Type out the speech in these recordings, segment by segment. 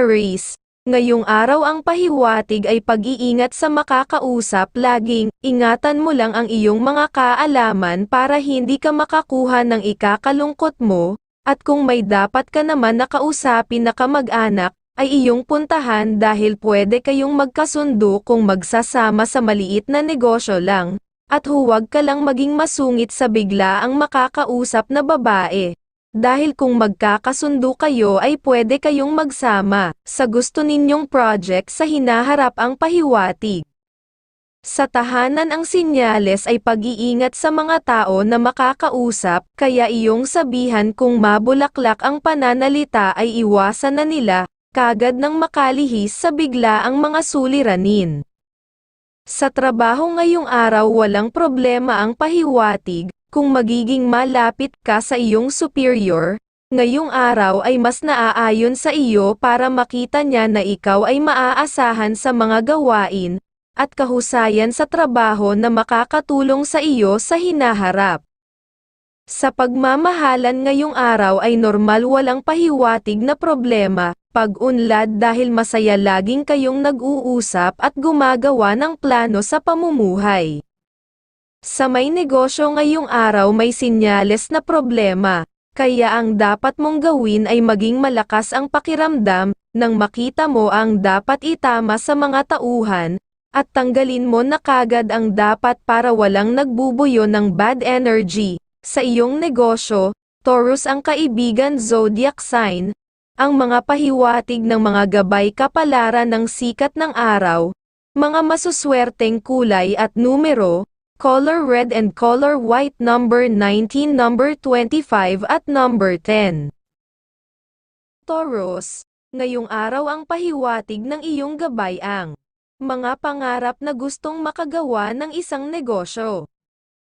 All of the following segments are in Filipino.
Aries, ngayong araw ang pahiwatig ay pag-iingat sa makakausap laging, ingatan mo lang ang iyong mga kaalaman para hindi ka makakuha ng ikakalungkot mo, at kung may dapat ka naman na kausapin na kamag-anak, ay iyong puntahan dahil pwede kayong magkasundo kung magsasama sa maliit na negosyo lang, at huwag ka lang maging masungit sa bigla ang makakausap na babae. Dahil kung magkakasundo kayo ay pwede kayong magsama sa gusto ninyong project sa hinaharap ang pahiwatig. Sa tahanan ang sinyales ay pag-iingat sa mga tao na makakausap, kaya iyong sabihan kung mabulaklak ang pananalita ay iwasan na nila, kagad nang makalihis sa bigla ang mga suliranin. Sa trabaho ngayong araw walang problema ang pahiwatig, kung magiging malapit ka sa iyong superior, ngayong araw ay mas naaayon sa iyo para makita niya na ikaw ay maaasahan sa mga gawain, at kahusayan sa trabaho na makakatulong sa iyo sa hinaharap. Sa pagmamahalan ngayong araw ay normal walang pahiwatig na problema, pag-unlad dahil masaya laging kayong nag-uusap at gumagawa ng plano sa pamumuhay. Sa may negosyo ngayong araw may sinyales na problema, kaya ang dapat mong gawin ay maging malakas ang pakiramdam, nang makita mo ang dapat itama sa mga tauhan, at tanggalin mo na kagad ang dapat para walang nagbubuyo ng bad energy. Sa iyong negosyo, Taurus ang kaibigan zodiac sign, ang mga pahiwatig ng mga gabay kapalaran ng sikat ng araw, mga masuswerteng kulay at numero, color red and color white number 19 number 25 at number 10. Taurus, ngayong araw ang pahiwatig ng iyong gabay ang mga pangarap na gustong makagawa ng isang negosyo.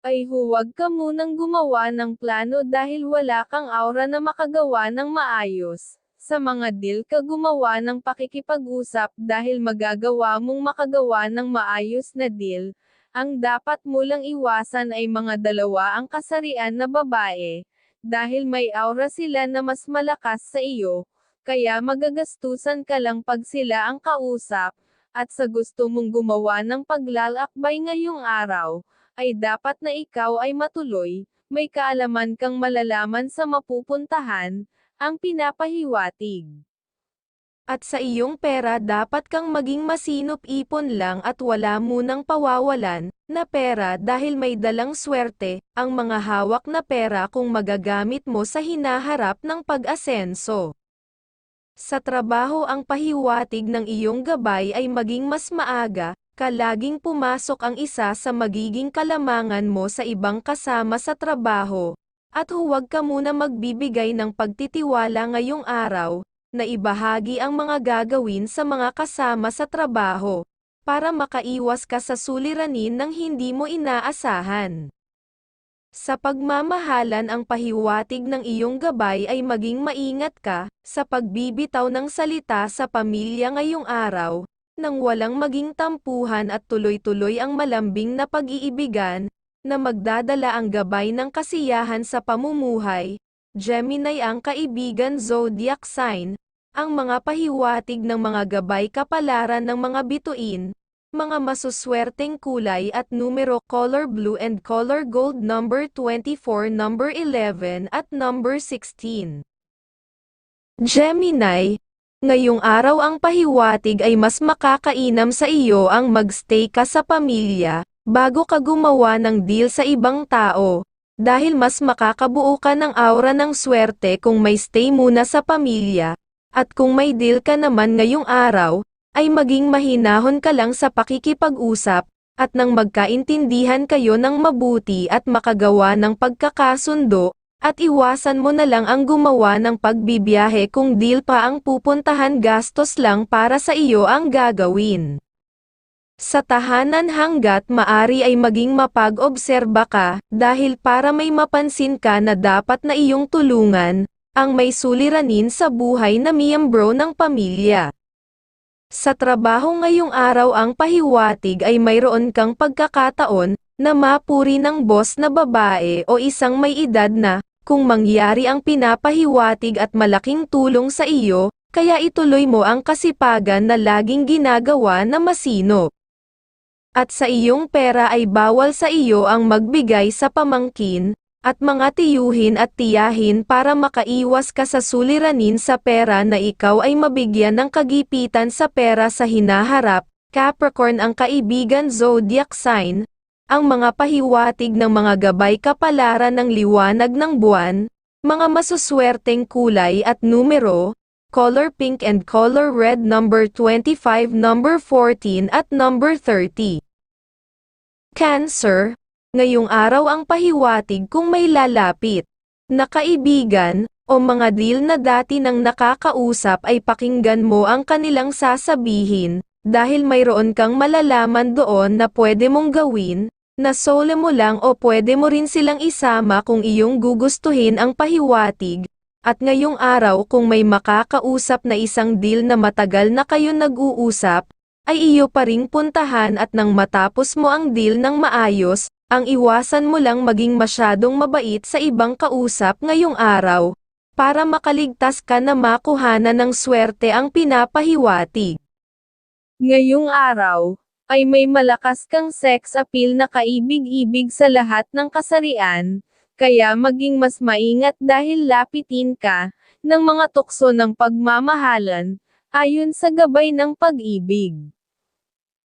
Ay huwag ka munang gumawa ng plano dahil wala kang aura na makagawa ng maayos. Sa mga deal ka gumawa ng pakikipag-usap dahil magagawa mong makagawa ng maayos na deal, ang dapat mo lang iwasan ay mga dalawa ang kasarian na babae, dahil may aura sila na mas malakas sa iyo, kaya magagastusan ka lang pag sila ang kausap, at sa gusto mong gumawa ng paglalakbay ngayong araw, ay dapat na ikaw ay matuloy, may kaalaman kang malalaman sa mapupuntahan, ang pinapahiwatig. At sa iyong pera dapat kang maging masinop-ipon lang at wala munang pawawalan na pera dahil may dalang swerte ang mga hawak na pera kung magagamit mo sa hinaharap ng pag-asenso. Sa trabaho ang pahiwatig ng iyong gabay ay maging mas maaga, ka laging pumasok ang isa sa magiging kalamangan mo sa ibang kasama sa trabaho, at huwag ka muna magbibigay ng pagtitiwala ngayong araw, na ibahagi ang mga gagawin sa mga kasama sa trabaho, para makaiwas ka sa suliranin ng hindi mo inaasahan. Sa pagmamahalan ang pahiwatig ng iyong gabay ay maging maingat ka, sa pagbibitaw ng salita sa pamilya ngayong araw, nang walang maging tampuhan at tuloy-tuloy ang malambing na pag-iibigan, na magdadala ang gabay ng kasiyahan sa pamumuhay. Gemini ang kaibigan zodiac sign, ang mga pahiwatig ng mga gabay kapalaran ng mga bituin, mga masuswerteng kulay at numero color blue and color gold number 24 number 11 at number 16. Gemini, ngayong araw ang pahiwatig ay mas makakainam sa iyo ang magstay ka sa pamilya, bago ka gumawa ng deal sa ibang tao, dahil mas makakabuo ka ng aura ng swerte kung may stay muna sa pamilya, at kung may deal ka naman ngayong araw, ay maging mahinahon ka lang sa pakikipag-usap, at nang magkaintindihan kayo ng mabuti at makagawa ng pagkakasundo, at iwasan mo na lang ang gumawa ng pagbibiyahe kung deal pa ang pupuntahan gastos lang para sa iyo ang gagawin. Sa tahanan hanggat maari ay maging mapag-obserba ka, dahil para may mapansin ka na dapat na iyong tulungan, ang may suliranin sa buhay na miyembro ng pamilya. Sa trabaho ngayong araw ang pahiwatig ay mayroon kang pagkakataon na mapuri ng boss na babae o isang may edad na, kung mangyari ang pinapahiwatig at malaking tulong sa iyo, kaya ituloy mo ang kasipagan na laging ginagawa na masinop. At sa iyong pera ay bawal sa iyo ang magbigay sa pamangkin, at mga tiyuhin at tiyahin para makaiwas ka sa suliranin sa pera na ikaw ay mabigyan ng kagipitan sa pera sa hinaharap, Capricorn ang kaibigan zodiac sign, ang mga pahiwatig ng mga gabay kapalaran ng liwanag ng buwan, mga masuswerteng kulay at numero, color pink and color red number 25 number 14 at number 30. Cancer, ngayong araw ang pahiwatig kung may lalapit na kaibigan, o mga deal na dati nang nakakausap ay pakinggan mo ang kanilang sasabihin, dahil mayroon kang malalaman doon na pwede mong gawin, na solo mo lang o pwede mo rin silang isama kung iyong gugustuhin ang pahiwatig, at ngayong araw kung may makakausap na isang deal na matagal na kayo nag-uusap, ay iyo pa ring puntahan at nang matapos mo ang deal ng maayos, ang iwasan mo lang maging masyadong mabait sa ibang kausap ngayong araw, para makaligtas ka na makuhanan ng swerte ang pinapahiwatig. Ngayong araw, ay may malakas kang sex appeal na kaibig-ibig sa lahat ng kasarian, kaya maging mas maingat dahil lapitin ka, ng mga tukso ng pagmamahalan, ayon sa gabay ng pag-ibig.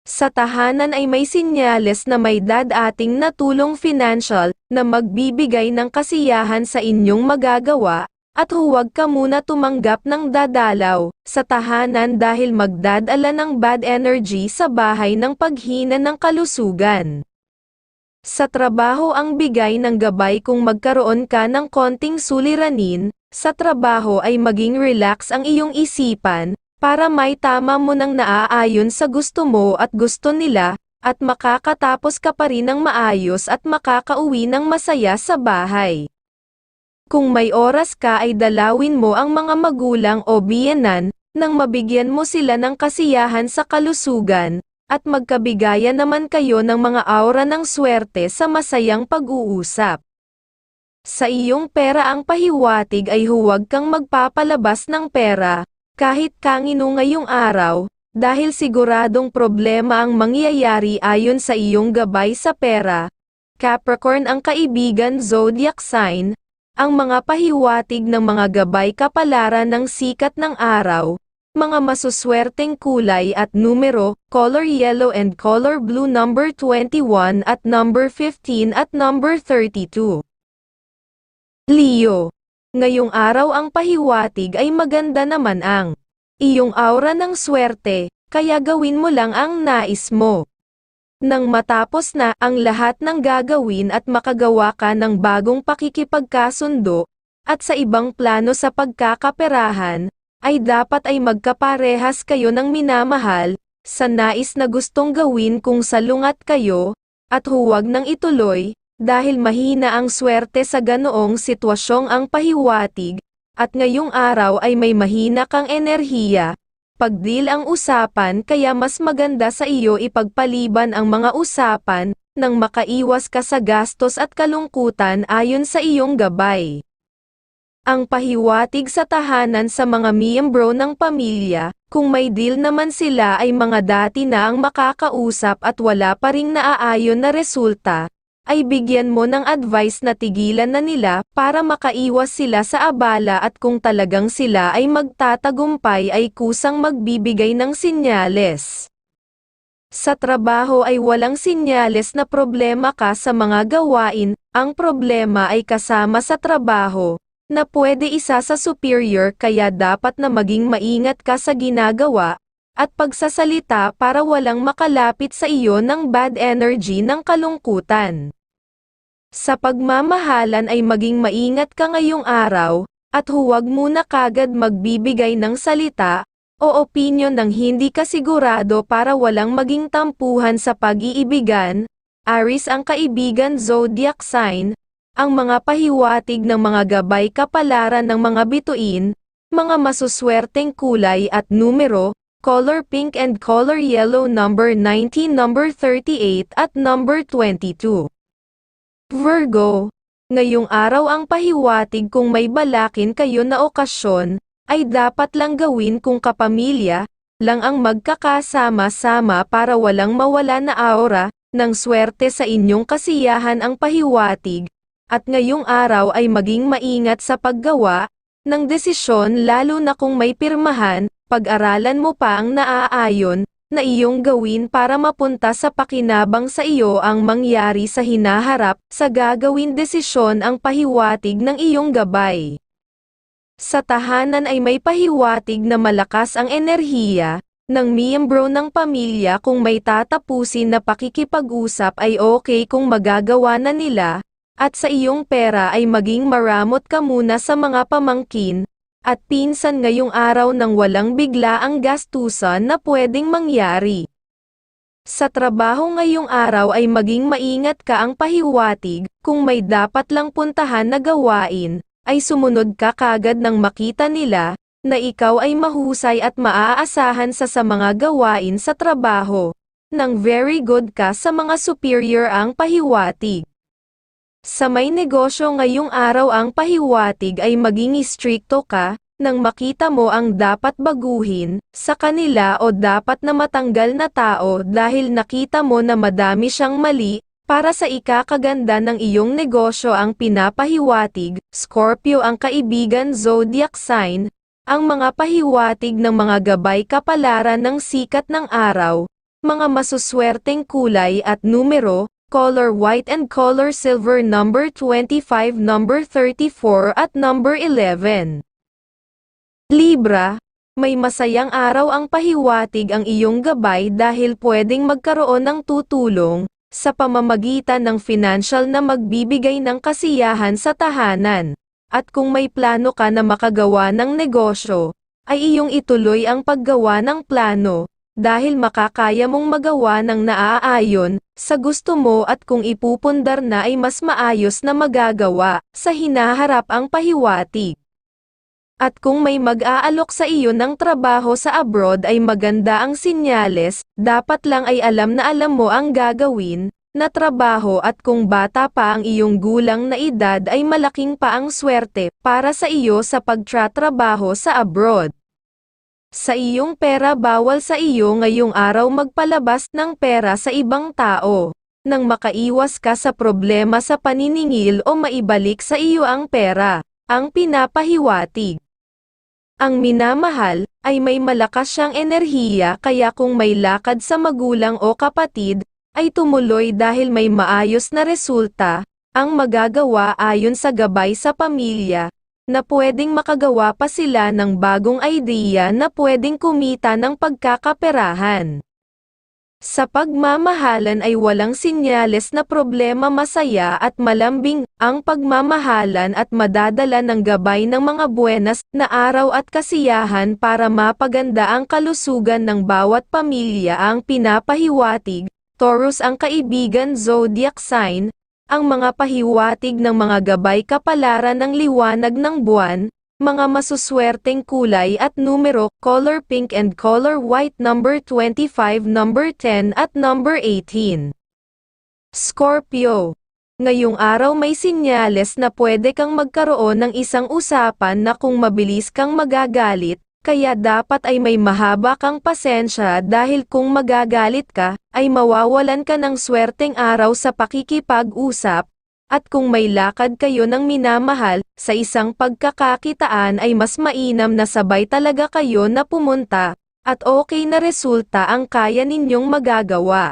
Sa tahanan ay may sinyales na may dadating na tulong financial, na magbibigay ng kasiyahan sa inyong magagawa, at huwag ka muna tumanggap ng dadalaw sa tahanan dahil magdadala ng bad energy sa bahay ng paghina ng kalusugan. Sa trabaho ang bigay ng gabay kung magkaroon ka ng konting suliranin, sa trabaho ay maging relax ang iyong isipan, para may tama mo nang naaayon sa gusto mo at gusto nila, at makakatapos ka pa rin ng maayos at makakauwi ng masaya sa bahay. Kung may oras ka ay dalawin mo ang mga magulang o biyenan, nang mabigyan mo sila ng kasiyahan sa kalusugan, at magkabigayan naman kayo ng mga aura ng swerte sa masayang pag-uusap. Sa iyong pera ang pahiwatig ay huwag kang magpapalabas ng pera, kahit kangino ngayong araw, dahil siguradong problema ang mangyayari ayon sa iyong gabay sa pera. Capricorn ang kaibigan zodiac sign, ang mga pahiwatig ng mga gabay kapalaran ng sikat ng araw, mga masuswerteng kulay at numero, color yellow and color blue number 21 at number 15 at number 32. Leo. Ngayong araw ang pahiwatig ay maganda naman ang iyong aura ng swerte, kaya gawin mo lang ang nais mo. Nang matapos na ang lahat ng gagawin at makagawa ka ng bagong pakikipagkasundo, at sa ibang plano sa pagkakaperahan, ay dapat ay magkaparehas kayo ng minamahal, sa nais na gustong gawin kung salungat kayo, at huwag nang ituloy, dahil mahina ang swerte sa ganoong sitwasyong ang pahiwatig, at ngayong araw ay may mahina kang enerhiya, pagdil ang usapan kaya mas maganda sa iyo ipagpaliban ang mga usapan, nang makaiwas ka sa gastos at kalungkutan ayon sa iyong gabay. Ang pahiwatig sa tahanan sa mga miyembro ng pamilya, kung may deal naman sila ay mga dati na ang makakausap at wala pa ring naaayon na resulta, ay bigyan mo ng advice na tigilan na nila para makaiwas sila sa abala at kung talagang sila ay magtatagumpay ay kusang magbibigay ng sinyales. Sa trabaho ay walang sinyales na problema ka sa mga gawain, ang problema ay kasama sa trabaho, na pwede isa sa superior kaya dapat na maging maingat ka sa ginagawa, at pagsasalita para walang makalapit sa iyo ng bad energy ng kalungkutan. Sa pagmamahalan ay maging maingat ka ngayong araw, at huwag muna kagad magbibigay ng salita, o opinyon ng hindi ka sigurado para walang maging tampuhan sa pag-iibigan, Aris ang kaibigan zodiac sign, ang mga pahiwatig ng mga gabay kapalaran ng mga bituin, mga masuswerteng kulay at numero, color pink and color yellow number 19 number 38 at number 22. Virgo, ngayong araw ang pahiwatig kung may balakin kayo na okasyon, ay dapat lang gawin kung kapamilya, lang ang magkakasama-sama para walang mawala na aura, ng swerte sa inyong kasiyahan ang pahiwatig, at ngayong araw ay maging maingat sa paggawa, ng desisyon lalo na kung may pirmahan, pag-aralan mo pa ang naaayon, na iyong gawin para mapunta sa pakinabang sa iyo ang mangyari sa hinaharap, sa gagawin desisyon ang pahiwatig ng iyong gabay. Sa tahanan ay may pahiwatig na malakas ang enerhiya, ng miyembro ng pamilya kung may tatapusin na pakikipag-usap ay okay kung magagawa na nila, at sa iyong pera ay maging maramot ka muna sa mga pamangkin, at pinsan ngayong araw nang walang bigla ang gastusan na pwedeng mangyari. Sa trabaho ngayong araw ay maging maingat ka ang pahiwatig, kung may dapat lang puntahan na gawain, ay sumunod ka kagad nang makita nila, na ikaw ay mahusay at maaasahan sa sa mga gawain sa trabaho. Nang very good ka sa mga superior ang pahiwatig. Sa may negosyo ngayong araw ang pahiwatig ay maging istrikto ka, nang makita mo ang dapat baguhin, sa kanila o dapat na matanggal na tao dahil nakita mo na madami siyang mali, para sa ikakaganda ng iyong negosyo ang pinapahiwatig, Scorpio ang kaibigan zodiac sign, ang mga pahiwatig ng mga gabay kapalaran ng sikat ng araw, mga masuswerteng kulay at numero, color white and color silver number 25 number 34 at number 11. Libra, may masayang araw ang pahiwatig ang iyong gabay dahil pwedeng magkaroon ng tutulong, sa pamamagitan ng financial na magbibigay ng kasiyahan sa tahanan. At kung may plano ka na makagawa ng negosyo, ay iyong ituloy ang paggawa ng plano, dahil makakaya mong magawa ng naaayon, sa gusto mo at kung ipupundar na ay mas maayos na magagawa, sa hinaharap ang pahiwatig. At kung may mag-aalok sa iyo ng trabaho sa abroad ay maganda ang sinyales, dapat lang ay alam na alam mo ang gagawin, na trabaho at kung bata pa ang iyong gulang na edad ay malaking pa ang swerte para sa iyo sa pagtratrabaho sa abroad. Sa iyong pera bawal sa iyo ngayong araw magpalabas ng pera sa ibang tao, nang makaiwas ka sa problema sa paniningil o maibalik sa iyo ang pera, ang pinapahiwatig. Ang minamahal, ay may malakas siyang enerhiya kaya kung may lakad sa magulang o kapatid, ay tumuloy dahil may maayos na resulta, ang magagawa ayon sa gabay sa pamilya, na pwedeng makagawa pa sila ng bagong idea na pwedeng kumita ng pagkakaperahan. Sa pagmamahalan ay walang sinyales na problema masaya at malambing, ang pagmamahalan at madadala ng gabay ng mga buenas na araw at kasiyahan para mapaganda ang kalusugan ng bawat pamilya ang pinapahiwatig, Taurus ang kaibigan zodiac sign, ang mga pahiwatig ng mga gabay kapalaran ng liwanag ng buwan, mga masuswerteng kulay at numero, color pink and color white number 25 number 10 at number 18. Scorpio. Ngayong araw may sinyales na pwede kang magkaroon ng isang usapan na kung mabilis kang magagalit, kaya dapat ay may mahaba kang pasensya dahil kung magagalit ka, ay mawawalan ka ng swerteng araw sa pakikipag-usap, at kung may lakad kayo ng minamahal, sa isang pagkakakitaan ay mas mainam na sabay talaga kayo na pumunta, at okay na resulta ang kaya ninyong magagawa.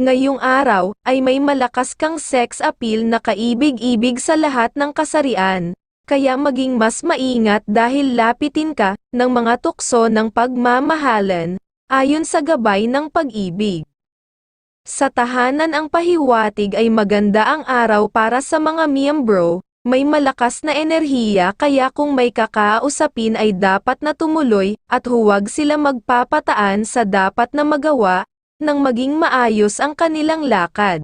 Ngayong araw, ay may malakas kang sex appeal na kaibig-ibig sa lahat ng kasarian, kaya maging mas maingat dahil lapitin ka, ng mga tukso ng pagmamahalan, ayon sa gabay ng pag-ibig. Sa tahanan ang pahiwatig ay maganda ang araw para sa mga miyembro, may malakas na enerhiya kaya kung may kakausapin ay dapat na tumuloy, at huwag sila magpapataan sa dapat na magawa, nang maging maayos ang kanilang lakad.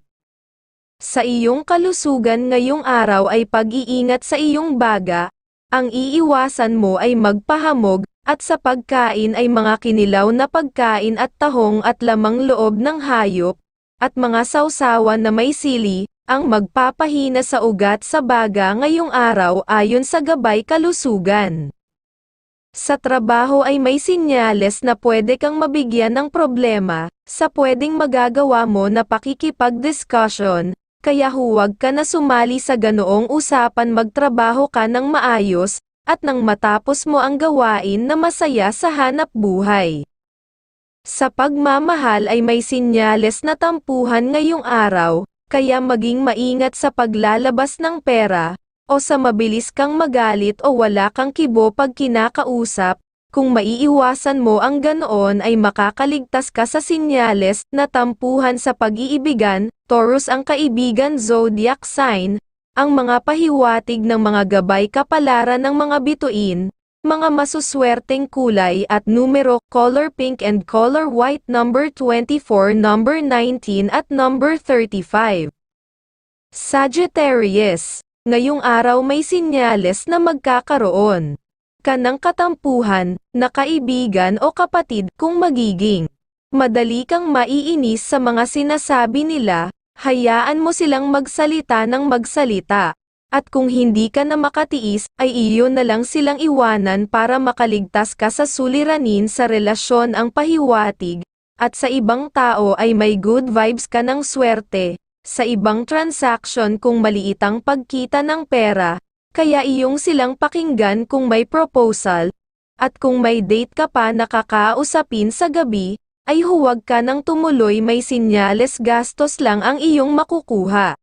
Sa iyong kalusugan ngayong araw ay pag-iingat sa iyong baga, ang iiwasan mo ay magpahamog, at sa pagkain ay mga kinilaw na pagkain at tahong at lamang loob ng hayop, at mga sausawan na may sili, ang magpapahina sa ugat sa baga ngayong araw ayon sa gabay kalusugan. Sa trabaho ay may sinyales na pwede kang mabigyan ng problema, sa pwedeng magagawa mo na pakikipag-discussion, kaya huwag ka na sumali sa ganoong usapan magtrabaho ka ng maayos, at nang matapos mo ang gawain na masaya sa hanap buhay. Sa pagmamahal ay may sinyales na tampuhan ngayong araw, kaya maging maingat sa paglalabas ng pera, o sa mabilis kang magalit o wala kang kibo pag kinakausap, kung maiiwasan mo ang ganoon ay makakaligtas ka sa sinyales na tampuhan sa pag-iibigan, Taurus ang kaibigan zodiac sign, ang mga pahiwatig ng mga gabay kapalaran ng mga bituin, mga masuswerteng kulay at numero, color pink and color white number 24, number 19 at number 35. Sagittarius, ngayong araw may sinyales na magkakaroon ka ng katampuhan, na kaibigan o kapatid kung magiging madali kang maiinis sa mga sinasabi nila, hayaan mo silang magsalita ng magsalita. At kung hindi ka na makatiis, ay iyo na lang silang iwanan para makaligtas ka sa suliranin sa relasyon ang pahiwatig, at sa ibang tao ay may good vibes ka ng swerte, sa ibang transaction kung maliit ang pagkita ng pera, kaya iyong silang pakinggan kung may proposal, at kung may date ka pa nakakausapin sa gabi, ay huwag ka nang tumuloy may sinyales gastos lang ang iyong makukuha.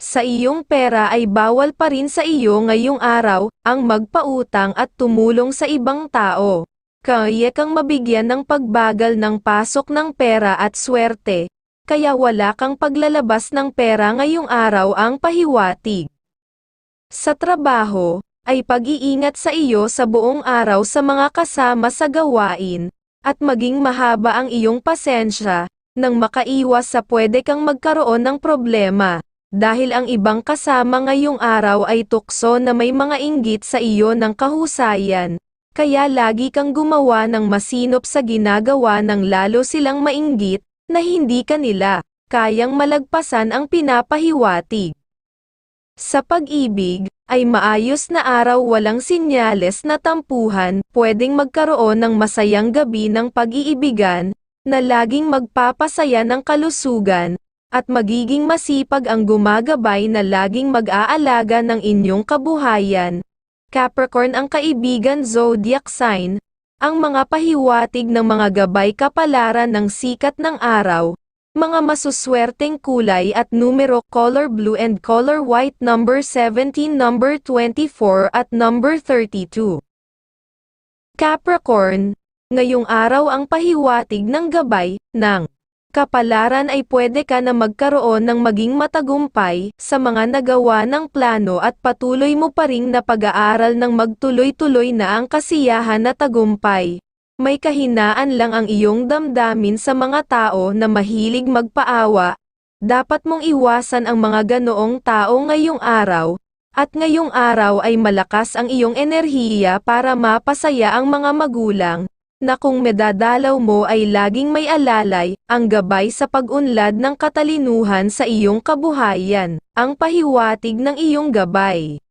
Sa iyong pera ay bawal pa rin sa iyo ngayong araw, ang magpautang at tumulong sa ibang tao. Kaya kang mabigyan ng pagbagal ng pasok ng pera at swerte, kaya wala kang paglalabas ng pera ngayong araw ang pahiwatig. Sa trabaho, ay pag-iingat sa iyo sa buong araw sa mga kasama sa gawain, at maging mahaba ang iyong pasensya, nang makaiwas sa pwede kang magkaroon ng problema, dahil ang ibang kasama ngayong araw ay tukso na may mga inggit sa iyo ng kahusayan, kaya lagi kang gumawa ng masinop sa ginagawa ng lalo silang mainggit, na hindi ka nila, kayang malagpasan ang pinapahiwatig. Sa pag-ibig, ay maayos na araw walang sinyales na tampuhan, pwedeng magkaroon ng masayang gabi ng pag-iibigan, na laging magpapasaya ng kalusugan, at magiging masipag ang gumagabay na laging mag-aalaga ng inyong kabuhayan. Capricorn ang kaibigan zodiac sign, ang mga pahiwatig ng mga gabay kapalaran ng sikat ng araw, mga masuswerteng kulay at numero color blue and color white number 17 number 24 at number 32. Capricorn, ngayong araw ang pahiwatig ng gabay, ng kapalaran ay pwede ka na magkaroon ng maging matagumpay sa mga nagawa ng plano at patuloy mo pa ring na pag-aaral ng magtuloy-tuloy na ang kasiyahan na tagumpay. May kahinaan lang ang iyong damdamin sa mga tao na mahilig magpaawa. Dapat mong iwasan ang mga ganoong tao ngayong araw, at ngayong araw ay malakas ang iyong enerhiya para mapasaya ang mga magulang, na kung medadalaw mo ay laging may alalay, ang gabay sa pag-unlad ng katalinuhan sa iyong kabuhayan, ang pahiwatig ng iyong gabay.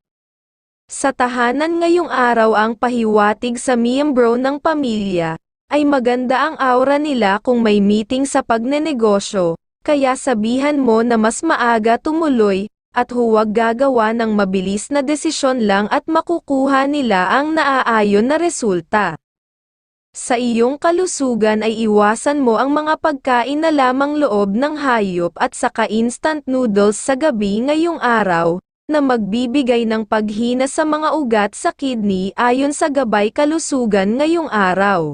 Sa tahanan ngayong araw ang pahiwatig sa miyembro ng pamilya, ay maganda ang aura nila kung may meeting sa pagnenegosyo, kaya sabihan mo na mas maaga tumuloy, at huwag gagawa ng mabilis na desisyon lang at makukuha nila ang naaayon na resulta. Sa iyong kalusugan ay iwasan mo ang mga pagkain na lamang loob ng hayop at saka instant noodles sa gabi ngayong araw, na magbibigay ng paghina sa mga ugat sa kidney ayon sa gabay kalusugan ngayong araw.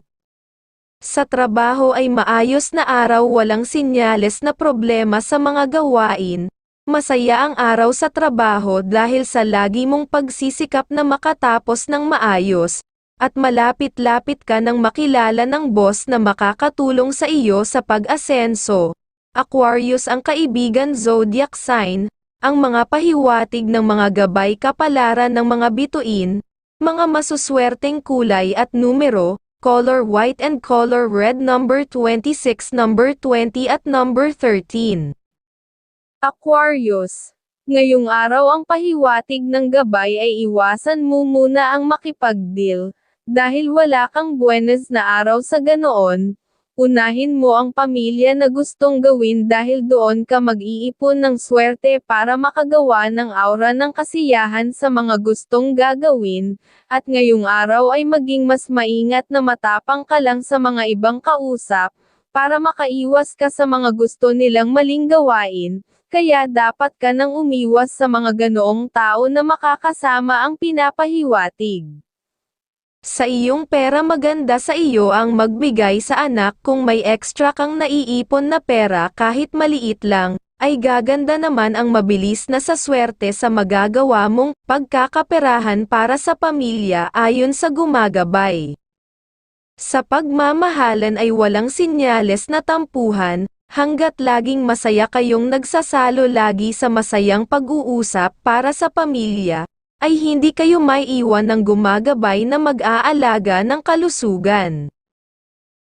Sa trabaho ay maayos na araw walang sinyales na problema sa mga gawain, masaya ang araw sa trabaho dahil sa lagi mong pagsisikap na makatapos ng maayos, at malapit-lapit ka nang makilala ng boss na makakatulong sa iyo sa pag-asenso. Aquarius ang kaibigan zodiac sign, ang mga pahiwatig ng mga gabay kapalaran ng mga bituin, mga masuswerteng kulay at numero, color white and color red number 26 number 20 at number 13. Aquarius Ngayong araw ang pahiwatig ng gabay ay iwasan mo muna ang makipag-deal, Dahil wala kang buenas na araw sa ganoon, unahin mo ang pamilya na gustong gawin dahil doon ka mag-iipon ng swerte para makagawa ng aura ng kasiyahan sa mga gustong gagawin, at ngayong araw ay maging mas maingat na matapang ka lang sa mga ibang kausap, para makaiwas ka sa mga gusto nilang maling gawain, kaya dapat ka nang umiwas sa mga ganoong tao na makakasama ang pinapahiwatig. Sa iyong pera maganda sa iyo ang magbigay sa anak kung may extra kang naiipon na pera kahit maliit lang, ay gaganda naman ang mabilis na sa swerte sa magagawa mong pagkakaperahan para sa pamilya ayon sa gumagabay. Sa pagmamahalan ay walang sinyales na tampuhan, hanggat laging masaya kayong nagsasalo lagi sa masayang pag-uusap para sa pamilya, ay hindi kayo maiiwan ng gumagabay na mag-aalaga ng kalusugan.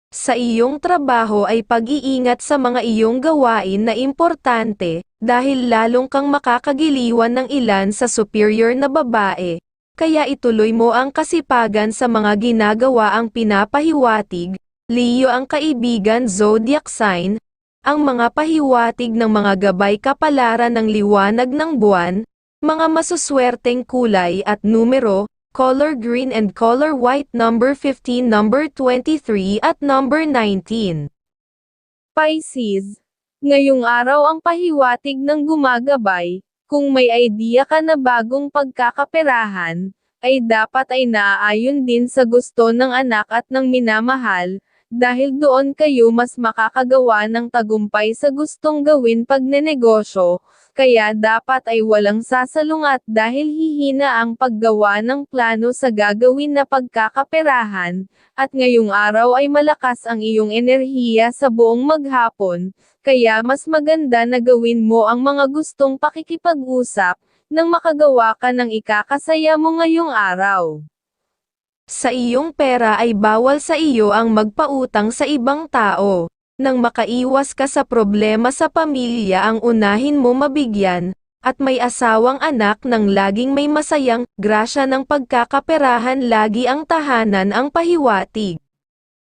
Sa iyong trabaho ay pag-iingat sa mga iyong gawain na importante, dahil lalong kang makakagiliwan ng ilan sa superior na babae, kaya ituloy mo ang kasipagan sa mga ginagawa ang pinapahiwatig, Leo ang kaibigan zodiac sign, ang mga pahiwatig ng mga gabay kapalaran ng liwanag ng buwan, mga masuswerteng kulay at numero, color green and color white number 15 number 23 at number 19. Pisces, ngayong araw ang pahiwatig ng gumagabay, kung may idea ka na bagong pagkakaperahan, ay dapat ay naaayon din sa gusto ng anak at ng minamahal, dahil doon kayo mas makakagawa ng tagumpay sa gustong gawin pag nenegosyo, kaya dapat ay walang sasalungat dahil hihina ang paggawa ng plano sa gagawin na pagkakaperahan, at ngayong araw ay malakas ang iyong enerhiya sa buong maghapon, kaya mas maganda na gawin mo ang mga gustong pakikipag-usap, nang makagawa ka ng ikakasaya mo ngayong araw. Sa iyong pera ay bawal sa iyo ang magpautang sa ibang tao. Nang makaiwas ka sa problema sa pamilya ang unahin mo mabigyan, at may asawang anak nang laging may masayang, grasya ng pagkakaperahan lagi ang tahanan ang pahiwatig.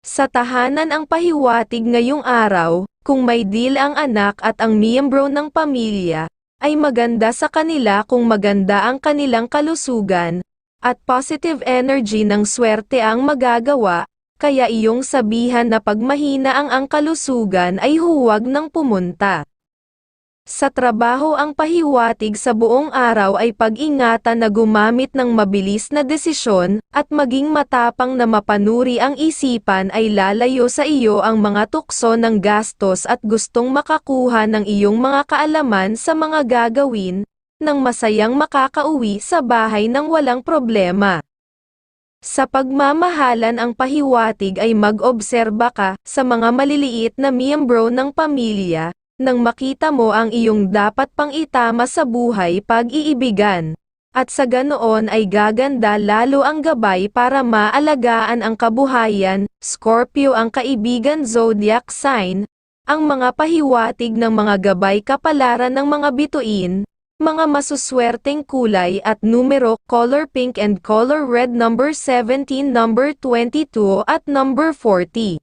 Sa tahanan ang pahiwatig ngayong araw, kung may deal ang anak at ang miyembro ng pamilya, ay maganda sa kanila kung maganda ang kanilang kalusugan, at positive energy ng swerte ang magagawa, kaya iyong sabihan na pag mahina ang ang kalusugan ay huwag nang pumunta. Sa trabaho ang pahiwatig sa buong araw ay pag-ingatan na gumamit ng mabilis na desisyon, at maging matapang na mapanuri ang isipan ay lalayo sa iyo ang mga tukso ng gastos at gustong makakuha ng iyong mga kaalaman sa mga gagawin, nang masayang makakauwi sa bahay ng walang problema. Sa pagmamahalan ang pahiwatig ay mag-obserba ka sa mga maliliit na miyembro ng pamilya, nang makita mo ang iyong dapat pang itama sa buhay pag-iibigan. At sa ganoon ay gaganda lalo ang gabay para maalagaan ang kabuhayan, Scorpio ang kaibigan zodiac sign, ang mga pahiwatig ng mga gabay kapalaran ng mga bituin, mga masuswerteng kulay at numero, color pink and color red number 17 number 22 at number 40.